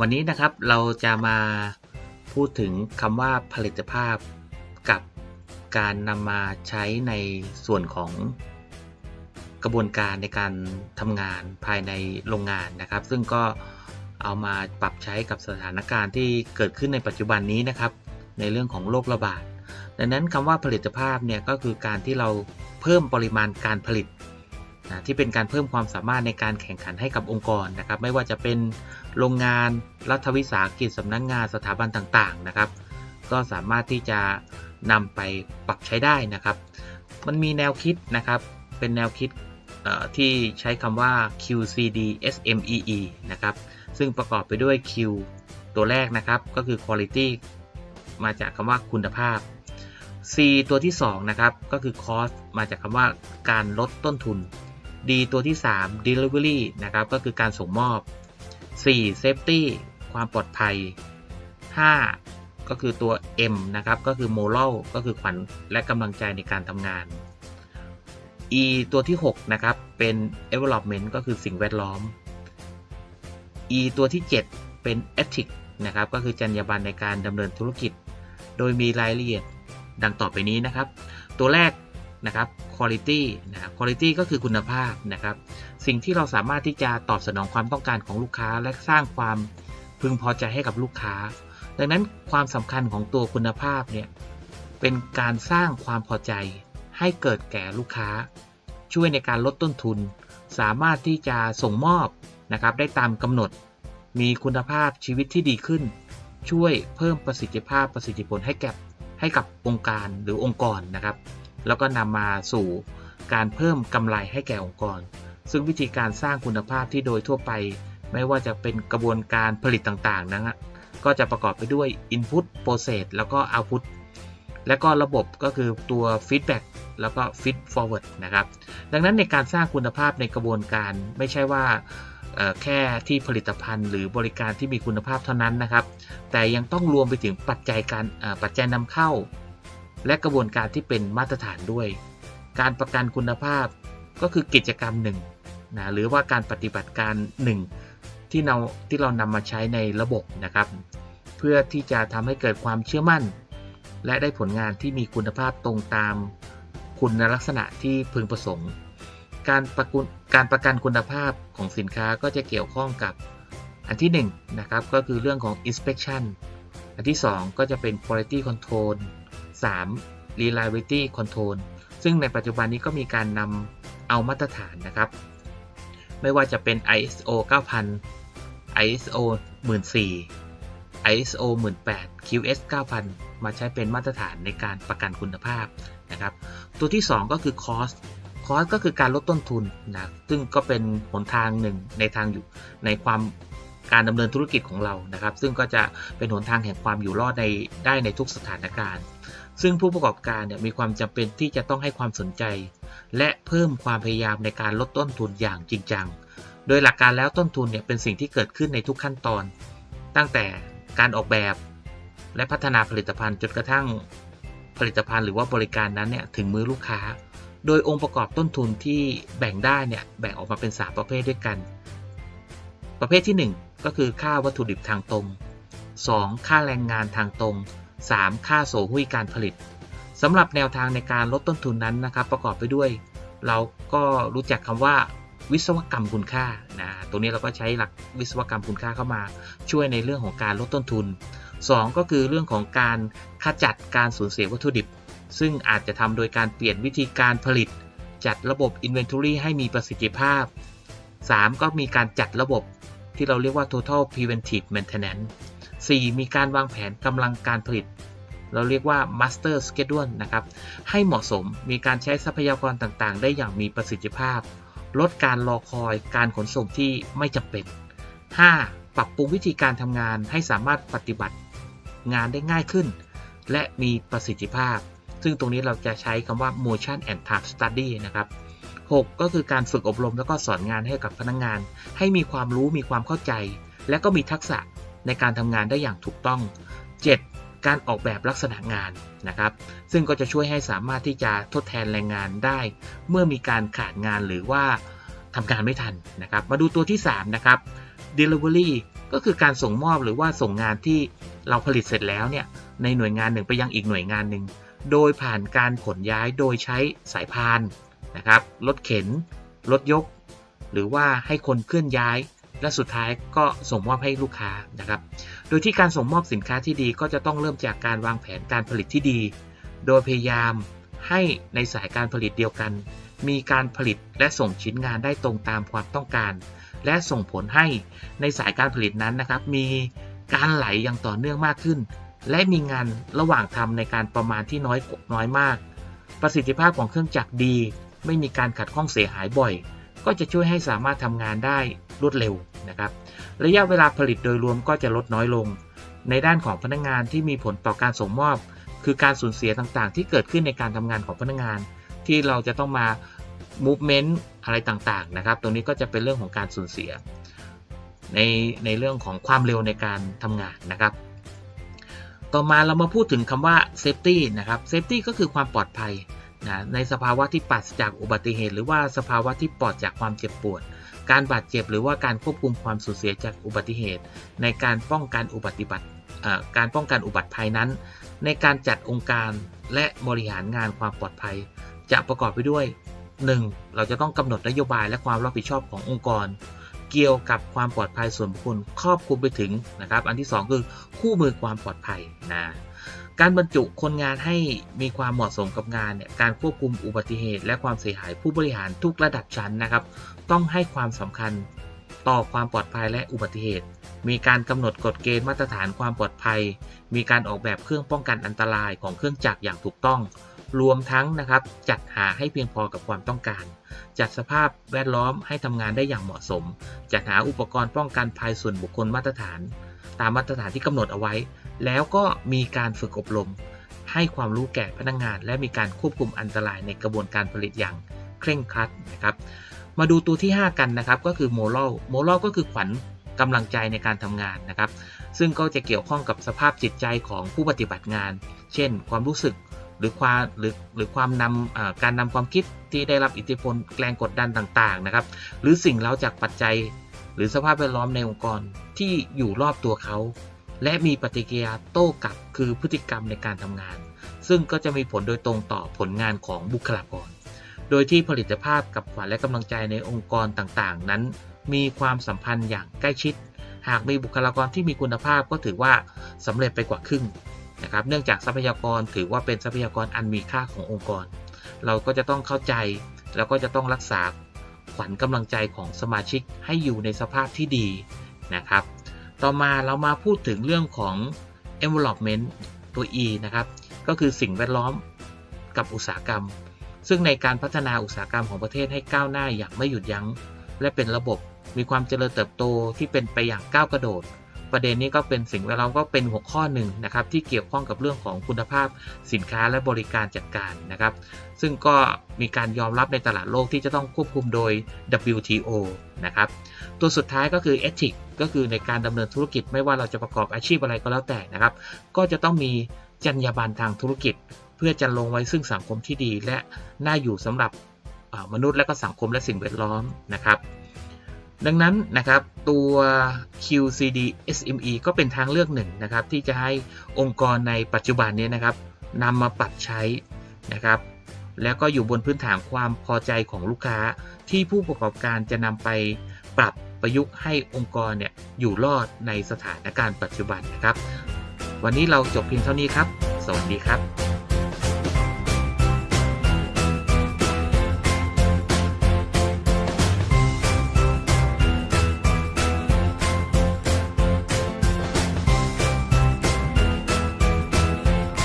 วันนี้นะครับเราจะมาพูดถึงคำว่าผลิตภาพกับการนำมาใช้ในส่วนของกระบวนการในการทำงานภายในโรงงานนะครับ ซึ่งก็เอามาปรับใช้กับสถานการณ์ที่เกิดขึ้นในปัจจุบันนี้นะครับ ในเรื่องของโรคระบาด ดังนั้นคำว่าผลิตภาพเนี่ยก็คือการที่เราเพิ่มปริมาณการผลิต นะที่เป็นการเพิ่มความสามารถในการแข่งขันให้กับองค์กรนะครับไม่ว่าจะเป็นโรงงานรัฐวิสาหกิจสำนักงงานสถาบันต่างๆนะครับ ก็สามารถที่จะนำไปปรับใช้ได้นะครับ มันมีแนวคิดนะครับเป็นแนวคิดที่ใช้คำว่า QCD SMEE นะครับซึ่งประกอบไปด้วย Q ตัวแรกนะครับก็คือ quality มาจากคำว่าคุณภาพ C ตัวที่2นะครับก็คือ cost มาจากคำว่าการลดต้นทุน D ตัวที่ 3 delivery นะครับ ก็คือการส่งมอบ 4. safety ความปลอดภัย 5. ก็คือตัว M นะครับ ก็คือ moral ก็คือขวัญและกำลังใจในการทำงาน E ตัวที่ 6 นะครับ เป็น development ก็คือสิ่งแวดล้อม E ตัวที่ 7 เป็น ethic นะครับ ก็คือจรรยาบรรณในการดำเนินธุรกิจ โดยมีรายละเอียดดังต่อไปนี้นะครับ ตัวแรก นะครับ quality นะ quality ก็คือคุณภาพนะครับ สิ่งที่เราสามารถที่จะตอบสนองความต้องการของลูกค้า และสร้างความพึงพอใจให้กับลูกค้า ดังนั้นความสำคัญของตัวคุณภาพเนี่ยเป็นการสร้างความพอใจให้เกิดแก่ลูกค้า ช่วยในการลดต้นทุน สามารถที่จะส่งมอบนะครับ ได้ตามกำหนด มีคุณภาพชีวิตที่ดีขึ้น ช่วยเพิ่มประสิทธิภาพประสิทธิผลให้แก่ให้กับองค์การหรือองค์กรนะครับ แล้วก็นำมาสู่การเพิ่มกำไรให้แก่องค์กร ซึ่งวิธีการสร้างคุณภาพที่โดยทั่วไป ไม่ว่าจะเป็นกระบวนการผลิตต่างๆนะฮะก็จะประกอบไปด้วย Input Process แล้วก็ Output และก็ระบบก็คือตัว Feedback แล้วก็ Feed Forward นะครับ ดังนั้นในการสร้างคุณภาพในกระบวนการไม่ใช่ว่าแค่ที่ผลิตภัณฑ์ หรือบริการที่มีคุณภาพเท่านั้นนะครับ แต่ยังต้องรวมไปถึงปัจจัยการปัจจัยนำเข้า และกระบวนการที่เป็นมาตรฐานด้วย การประกันคุณภาพก็คือกิจกรรมหนึ่งนะหรือว่าการปฏิบัติการหนึ่งที่เราที่เรานำมาใช้ในระบบนะครับ เพื่อที่จะทำให้เกิดความเชื่อมั่น และได้ผลงานที่มีคุณภาพตรงตามคุณลักษณะที่พึงประสงค์ การประกุการประกันคุณภาพของสินค้าก็จะเกี่ยวข้องกับอันที่1นนะครับก็คือเรื่องของ inspection อันที่ 2 ก็จะเป็น quality control 3 reliability control ซึ่งในปัจจุบันนี้ก็มีการนำเอามาตรฐานนะครับ ไม่ว่าจะเป็น ISO 9000 ISO 14000 ISO 18000 QS 9000 มาใช้เป็นมาตรฐานในการประกันคุณภาพนะครับ ตัวที่ 2 ก็คือ cost cost ก็คือการลดต้นทุนนะ ซึ่งก็เป็นหนทางหนึ่งในทางอยู่ในความการดำเนินธุรกิจของเรานะครับ ซึ่งก็จะเป็นหนทางแห่งความอยู่รอดในได้ในทุกสถานการณ์ ซึ่งผู้ประกอบการเนี่ยมีความจำเป็นที่จะต้องให้ความสนใจ และเพิ่มความพยายามในการลดต้นทุนอย่างจริงจัง โดยหลักการแล้วต้นทุนเนี่ยเป็นสิ่งที่เกิดขึ้นในทุกขั้นตอน ตั้งแต่การออกแบบ และพัฒนาผลิตภัณฑ์จนกระทั่งผลิตภัณฑ์หรือว่าบริการนั้นเนี่ยถึงมือลูกค้า โดยองค์ประกอบต้นทุนที่แบ่งได้เนี่ยแบ่งออกมาเป็น 3 ประเภทด้วยกัน ประเภทที่ 1 ก็คือค่าวัตถุดิบทางตรง 2. ค่าแรงงานทางตรง 3. ค่าโสหุ้ยการผลิตสำหรับแนวทางในการลดต้นทุนนั้นนะครับ ประกอบไปด้วย เราก็รู้จักคำว่าวิศวกรรมคุณค่านะตรงนี้เราก็ใช้หลักวิศวกรรมคุณค่าเข้ามา ช่วยในเรื่องของการลดต้นทุน 2 ก็คือเรื่องของการขจัดการสูญเสียวัตถุดิบ ซึ่งอาจจะทำโดยการเปลี่ยนวิธีการผลิต จัดระบบ Inventory ให้มีประสิทธิภาพ 3. ก็มีการจัดระบบที่เราเรียกว่า total preventive maintenance 4. มีการวางแผนกำลังการผลิต เราเรียกว่า master schedule นะครับ ให้เหมาะสมมีการใช้ทรัพยากรต่างๆ ได้อย่างมีประสิทธิภาพ ลดการรอคอยการขนส่งที่ไม่จำเป็น 5. ปรับปรุงวิธีการทำงานให้สามารถปฏิบัติงานได้ง่ายขึ้น และมีประสิทธิภาพ ซึ่งตรงนี้เราจะใช้คำว่า motion and time study นะครับ 6. ก็คือการฝึกอบรมแล้วก็สอนงานให้กับพนักงงาน ให้มีความรู้มีความเข้าใจ และก็มีทักษะ ในการทำงานได้อย่างถูกต้อง 7. การออกแบบลักษณะงานนะครับ ซึ่งก็จะช่วยให้สามารถที่จะทดแทนแรงงานได้ เมื่อมีการขาดงานหรือว่าทำงานไม่ทันนะครับ มาดูตัวที่ 3 นะครับ delivery ก็คือการส่งมอบหรือว่าส่งงานที่เราผลิตเสร็จแล้วเนี่ยในหน่วยงานหนึ่งไปยังอีกหน่วยงานหนึ่ง โดยผ่านการขนย้ายโดยใช้สายพานนะครับรถเข็น รถยก หรือว่าให้คนเคลื่อนย้าย และสุดท้ายก็ส่งมอบให้ลูกค้านะครับ โดยที่การส่งมอบสินค้าที่ดีก็จะต้องเริ่มจากการวางแผนการผลิตที่ดี โดยพยายามให้ในสายการผลิตเดียวกัน มีการผลิตและส่งชิ้นงานได้ตรงตามความต้องการ และส่งผลให้ในสายการผลิตนั้นนะครับ มีการไหลอย่างต่อเนื่องมากขึ้น และมีงานระหว่างทำในการประมาณที่น้อยน้อยมาก ประสิทธิภาพของเครื่องจักรดี ไม่มีการขัดข้องเสียหายบ่อย ก็จะช่วยให้สามารถทำงานได้ รวดเร็วนะครับ ระยะเวลาผลิตโดยรวมก็จะลดน้อยลง ในด้านของพนักงานที่มีผลต่อการส่งมอบ คือการสูญเสียต่างๆ ที่เกิดขึ้นในการทำงานของพนักงาน ที่เราจะต้องมา movement อะไรต่างๆนะครับ ตรงนี้ก็จะเป็นเรื่องของการสูญเสีย ในในเรื่องของความเร็วในการทำงานนะครับ ต่อมาเรามาพูดถึงคำว่า safety นะครับ safety ก็คือความปลอดภัย นะในสภาวะที่ปราศจากอุบัติเหตุ หรือว่าสภาวะที่ปลอดจากความเจ็บปวด การบาดเจ็บหรือว่าการควบคุมความสูญเสียจากอุบัติเหตุ ในการป้องกันอุบัติบัติการป้องกันอุบัติภัยนั้น ในการจัดองค์การและบริหารงานความปลอดภัย จะประกอบไปด้วย 1. เราจะต้องกำหนดนโยบายและความรับผิดชอบขององค์กร เกี่ยวกับความปลอดภัยส่วนบุคคลครอบคลุมไปถึงนะครับ อันที่ 2 คือคู่มือความปลอดภัยนะ การบรรจุคนงานให้มีความเหมาะสมกับงานเนี่ยการควบคุมอุบัติเหตุ และความเสียหายผู้บริหารทุกระดับชั้นนะครับ ต้องให้ความสำคัญต่อความปลอดภัยและอุบัติเหตุ มีการกำหนดกฎเกณฑ์มาตรฐานความปลอดภัย มีการออกแบบเครื่องป้องกันอันตรายของเครื่องจักรอย่างถูกต้อง รวมทั้งนะครับจัดหาให้เพียงพอกับความต้องการ จัดสภาพแวดล้อมให้ทำงานได้อย่างเหมาะสม จัดหาอุปกรณ์ป้องกันภัยส่วนบุคคลมาตรฐาน ตามมาตรฐานที่กำหนดเอาไว้ แล้วก็มีการฝึกอบรม ให้ความรู้แก่พนักงงาน และมีการควบคุมอันตรายในกระบวนการผลิตอย่างเคร่งครัดนะครับ มาดูตัวที่ 5 กันนะครับ ก็คือโมโลโมโลก็คือขวัญกำลังใจในการทำงานนะครับ ซึ่งก็จะเกี่ยวข้องกับสภาพจิตใจของผู้ปฏิบัติงาน เช่น ความรู้สึกหรือความหรือหรือความนำการนำความคิดที่ได้รับอิทธิพลแรงกดดันต่างๆนะครับ หรือสิ่งเร้าจากปัจจัย หรือสภาพแวดล้อมในองค์กรที่อยู่รอบตัวเขา และมีปฏิกิริยาโต้กลับคือพฤติกรรมในการทำงาน ซึ่งก็จะมีผลโดยตรงต่อผลงานของบุคลากร โดยที่ผลิตภาพกับขวัญและกำลังใจในองค์กรต่างๆ นั้น มีความสัมพันธ์อย่างใกล้ชิด หากมีบุคลากรที่มีคุณภาพก็ถือว่าสำเร็จไปกว่าครึ่งนะครับ เนื่องจากทรัพยากรถือว่าเป็นทรัพยากรอันมีค่าขององค์กร เราก็จะต้องเข้าใจแล้วก็จะต้องรักษาขวัญกำลังใจของสมาชิกให้อยู่ในสภาพที่ดีนะครับ ต่อมาเรามาพูดถึงเรื่องของ environment ตัว E นะครับ ก็คือสิ่งแวดล้อมกับอุตสาหกรรม ซึ่งในการพัฒนาอุตสาหกรรมของประเทศให้ก้าวหน้าอย่างไม่หยุดยัง้ง และเป็นระบบมีความเจริญเติบโตที่เป็นไปอย่างก้าวกระโดด ประเด็นนี้ก็เป็นสิ่งแวดล้อมก็เป็นหัวข้อหนึ่งนะครับ ที่เกี่ยวข้องกับเรื่องของคุณภาพสินค้าและบริการจัดการนะครับ ซึ่งก็มีการยอมรับในตลาดโลกที่จะต้องควบคุมโดย WTO นะครับ ตัวสุดท้ายก็คือ ethics ก็คือในการดำเนินธุรกิจไม่ว่าเราจะประกอบอาชีพอะไรก็แล้วแต่นะครับ ก็จะต้องมีจรรยาบรรณทางธุรกิจ เพื่อจะลงไว้ซึ่งสังคมที่ดี และน่าอยู่สำหรับมนุษย์และก็สังคมและสิ่งแวดล้อมนะครับดังนั้นนะครับตัว QCD SME ก็เป็นทางเลือกหนึ่งนะครับที่จะให้องค์กรในปัจจุบันนี้นะครับนำมาปรับใช้นะครับแล้วก็อยู่บนพื้นฐานความพอใจของลูกค้าที่ผู้ประกอบการจะนำไปปรับ ประยุกต์ให้องค์กรเนี่ยอยู่รอดในสถานการณ์ปัจจุบันนะครับ วันนี้เราจบเพียงเท่านี้ครับ สวัสดีครับ